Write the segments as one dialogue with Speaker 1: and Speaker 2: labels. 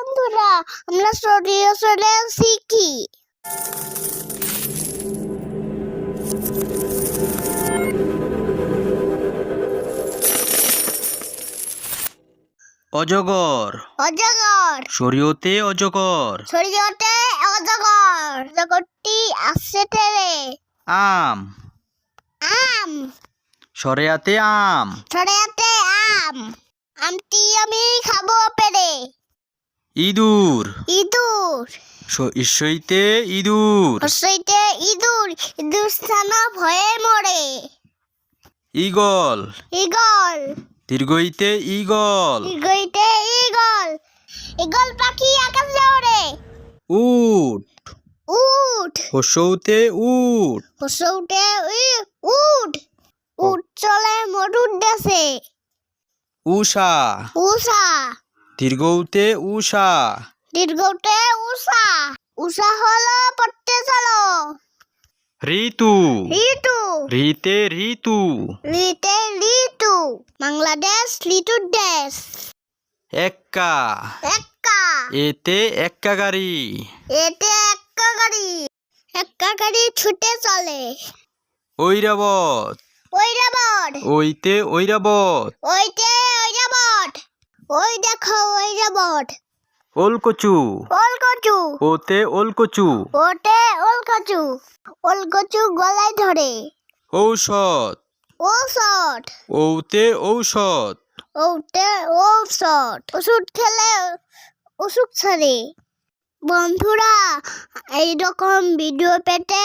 Speaker 1: বন্ধুরা আমরা সরিয়ে সরে শিখি
Speaker 2: অজগর।
Speaker 1: অজগর।
Speaker 2: শরীয়তে অজগর।
Speaker 1: শরীয়তে অজগর। অজগরটি আসছে টেরে
Speaker 2: আম।
Speaker 1: আম।
Speaker 2: সরেয়াতে আম।
Speaker 1: শরীয়তে আম। আমটি আমি খাব পেরে।
Speaker 2: ইঁদুর।
Speaker 1: ইঁদুর।
Speaker 2: ঈশ্বইতে ইঁদুর।
Speaker 1: হসইতে ইঁদুর। ইঁদুর স্থানা ভয়ে মরে।
Speaker 2: ইগল
Speaker 1: ইগল
Speaker 2: দীর্ঘইতে ইগল
Speaker 1: ইগইতে ইগল ইগল পাখি আকাশে ওড়ে
Speaker 2: উট।
Speaker 1: উট।
Speaker 2: হসৌতে উট।
Speaker 1: হসৌটে উট। উট চলে মরুর দেশে।
Speaker 2: উষা
Speaker 1: উষা
Speaker 2: দীর্ঘৌতে উষা।
Speaker 1: দীর্ঘতে উষা। উষা হলো পড়তে চলো।
Speaker 2: ঋতু।
Speaker 1: ঋতু।
Speaker 2: ঋতে ঋতু।
Speaker 1: ঋতে ঋতু। বাংলাদেশ ঋতুর দেশ।
Speaker 2: এক্কা।
Speaker 1: এক্কা।
Speaker 2: এতে এক্কা গাড়ি।
Speaker 1: এতে এক্কা গাড়ি। এক্কা গাড়ি ছুটে চলে।
Speaker 2: ঐরাবত।
Speaker 1: ঐরাবট
Speaker 2: ওইতে ঐরাবত।
Speaker 1: ওইতে ওই দেখো ঐরাবট
Speaker 2: ওলকচু।
Speaker 1: ওলকচু।
Speaker 2: ওতে ওলকচু।
Speaker 1: ওটে ওলকচু। ওলকচু গলায় ধরে।
Speaker 2: ঔষধ।
Speaker 1: ঔষধ।
Speaker 2: ঔতে ঔষধ।
Speaker 1: ওতে ঔষধ। ওষুধ খেলে অসুখ ছাড়ে। বন্ধুরা এইরকম ভিডিও পেতে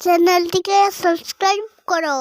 Speaker 1: চ্যানেলটিকে সাবস্ক্রাইব করো।